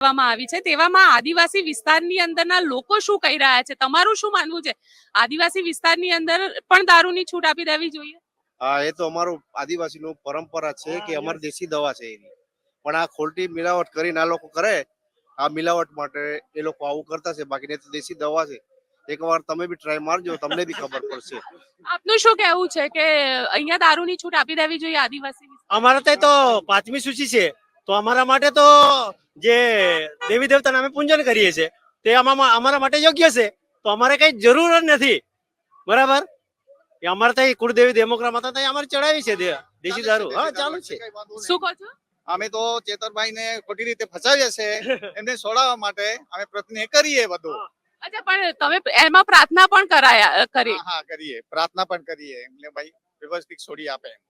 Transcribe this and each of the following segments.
કરવામાં આવી છે. તેવામાં આદિવાસી વિસ્તારની અંદરના લોકો શું કહી રહ્યા છે? તમારું શું માનવું છે? આદિવાસી વિસ્તારની અંદર પણ દારૂની છૂટ આપી દેવી જોઈએ? હા એ તો અમારું આદિવાસીનું પરંપરા છે કે અમારી દેશી દવા છે એની. પણ આ ખોલટી મિલાવટ કરીને આ લોકો કરે આ મિલાવટ માટે એ લોકો આવું કરતા છે. બાકી તો દેશી દવા છે. એકવાર તમે બી ટ્રાય મારજો તમને બી ખબર પડશે. આપનું શું કહેવું છે કે અહીંયા દારૂની છૂટ આપી દેવી જોઈએ આદિવાસી અમારા ત્યાં તો પાંચમી સૂચિ છે. તો અમારા માટે તો જે દેવી દેવતાને અમે પૂજન કરીએ છીએ તે આમાં અમારા માટે યોગ્ય છે. તો અમારે કઈ જરૂર જ નથી. બરાબર? એ અમારે ત્યાં કુળદેવી દેમોકરા માતા ત્યાં અમારે ચડાવી છે દેશી દારૂ. હા ચાલુ છે. શું કહો છો? અમે તો ચેતરભાઈ ને ખોટી રીતે ફસાવ્યા છે. એમને છોડાવવા માટે અમે પ્રયત્ન કરીએ બધું. અચ્છા પણ તમે એમાં પ્રાર્થના પણ કરાયા કરી. હા હા કરીએ. પ્રાર્થના પણ કરીએ. એમને ભાઈ વ્યવસ્થિત છોડી આપે એમ.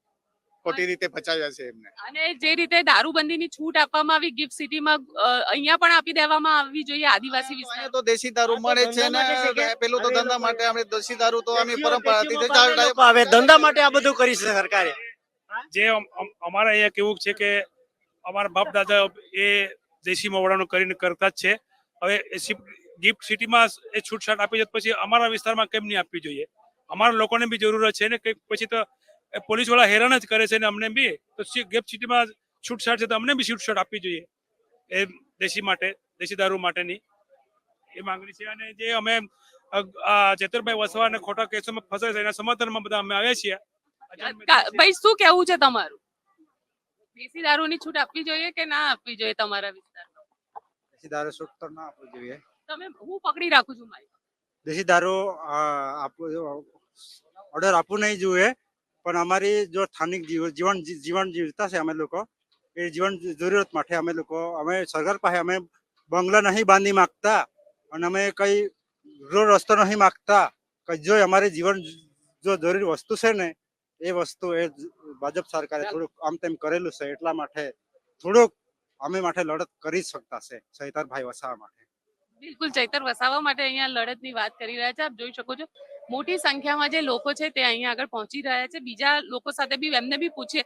ખોટી રીતે ફસાયા છે એમને. અને જે રીતે દારૂબંધીની છૂટ આપવામાં આવી ગિફ્ટ સિટીમાં અહીંયા પણ આપી દેવામાં આવવી જોઈએ આદિવાસી વિસ્તાર. તો દેશી દારૂ મળે છે ને પેલું તો ધંધા માટે અમે દેશી દારૂ તો અમે પરંપરાથી હવે ધંધા માટે આ બધું કરી છે સરકારે. જે અમ- અમ- અમારા અહીંયા કેવું છે કે અમારા બાપ દાદા એ દેશી મવડાનું કરીને કરતા જ છે. હવે ગિફ્ટ સિટીમાં એ છૂટછાટ આપી છે પછી અમારા વિસ્તારમાં કેમ નહીં આપવી જોઈએ? અમારા લોકોને બી જરૂરત છે ને કંઈક પછી તો પોલીસવાળા હેરાન જ કરે છે ને અમને બી. તો ગેપ સિટીમાં છૂટછાટ છે તો અમને બી છૂટછાટ આપવી જોઈએ. એ દેશી માટે દેશી દારૂ માટેની. એ માંગણી છે અને જે અમે ચેતરભાઈ આ ચેતરભાઈ વસવાને ખોટા કેસોમાં ફસાય છે એના સમર્થનમાં બધા અમે આવ્યા છીએ. ભાઈ શું કેવું છે તમારું? દેશી દારૂની છૂટ આપવી જોઈએ કે ના આપવી જોઈએ તમારા વિસ્તારમાં? દેશી દારૂ છૂટ તો ના આપવી જોઈએ. તમે હું પકડી રાખું છું મારી. દેશી દારૂ આપવું ઓર્ડર આપવું નહીં જોઈએ. પણ અમારી જો સ્થાનિક જીવન જીવન જીવતા છે અમે લોકો એ જીવન જરૂરત માટે અમે લોકો અમે સરકાર પાસે અમે બંગલા નહીં બાંધી માગતા અને અમે કઈ રોડ રસ્તો નહીં માગતા કઈ જો અમારી જીવન જો જરૂરી વસ્તુ છે ને એ વસ્તુ એ ભાજપ સરકારે થોડુંક આમ તેમ કરેલું છે એટલા માટે થોડુંક અમે માટે લડત કરી શકતા છે સહિતારભાઈ વસાવા માટે. બિલકુલ ચૈતર વસાવા માટે અહીંયા લડતની વાત કરી રહ્યા છે. આપ જોઈ શકો છો મોટી સંખ્યામાં જે લોકો છે તે અહીંયા આગળ પહોંચી રહ્યા છે. બીજા લોકો સાથે બી એમને બી પૂછીએ.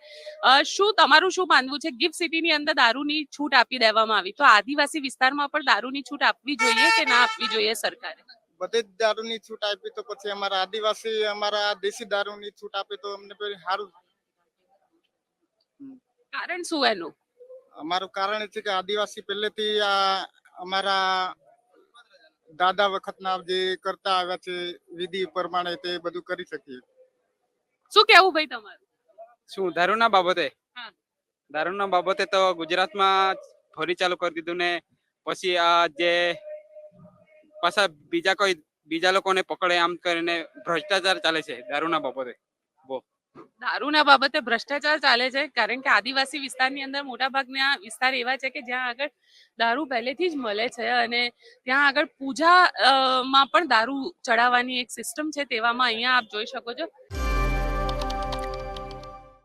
શું તમારું શું માનવું છે? ગિફ્ટ સિટીની અંદર દારૂની છૂટ આપી દેવામાં આવી. તો આદિવાસી વિસ્તારમાં પણ દારૂની છૂટ આપવી જોઈએ કે ના આપવી જોઈએ સરકારે? બધે જ દારૂની છૂટ આપી તો પછી અમારા આદિવાસી અમારા દેશી દારૂની છૂટ આપે તો અમને સારું કારણ શું એનું? અમારું કારણ એ છે કે આદિવાસી પહેલેથી આ અમારા દાદા વખતના જે કરતા આવ્યા છે વિધિ પ્રમાણે તે બધું કરી શકીએ. શું કેવું ભાઈ તમારું? શું દારૂના બાબતે? દારૂ દારૂના બાબતે તો ગુજરાતમાં ફરી ચાલુ કરી દીધું ને પછી આ જે પાછા બીજા કોઈ બીજા લોકોને પકડે આમ કરીને ભ્રષ્ટાચાર ચાલે છે દારૂના બાબતે. દારૂના બાબતે ભ્રષ્ટાચાર ચાલે છે, કારણ કે આદિવાસી વિસ્તારની અંદર મોટા ભાગના વિસ્તાર એવા છે કે જ્યાં આગળ દારૂ પહેલેથી જ મળે છે અને ત્યાં આગળ પૂજા માં પણ દારૂ ચડાવવાની એક સિસ્ટમ છે, તેવામાં અહીંયા આપ જોઈ શકો છો.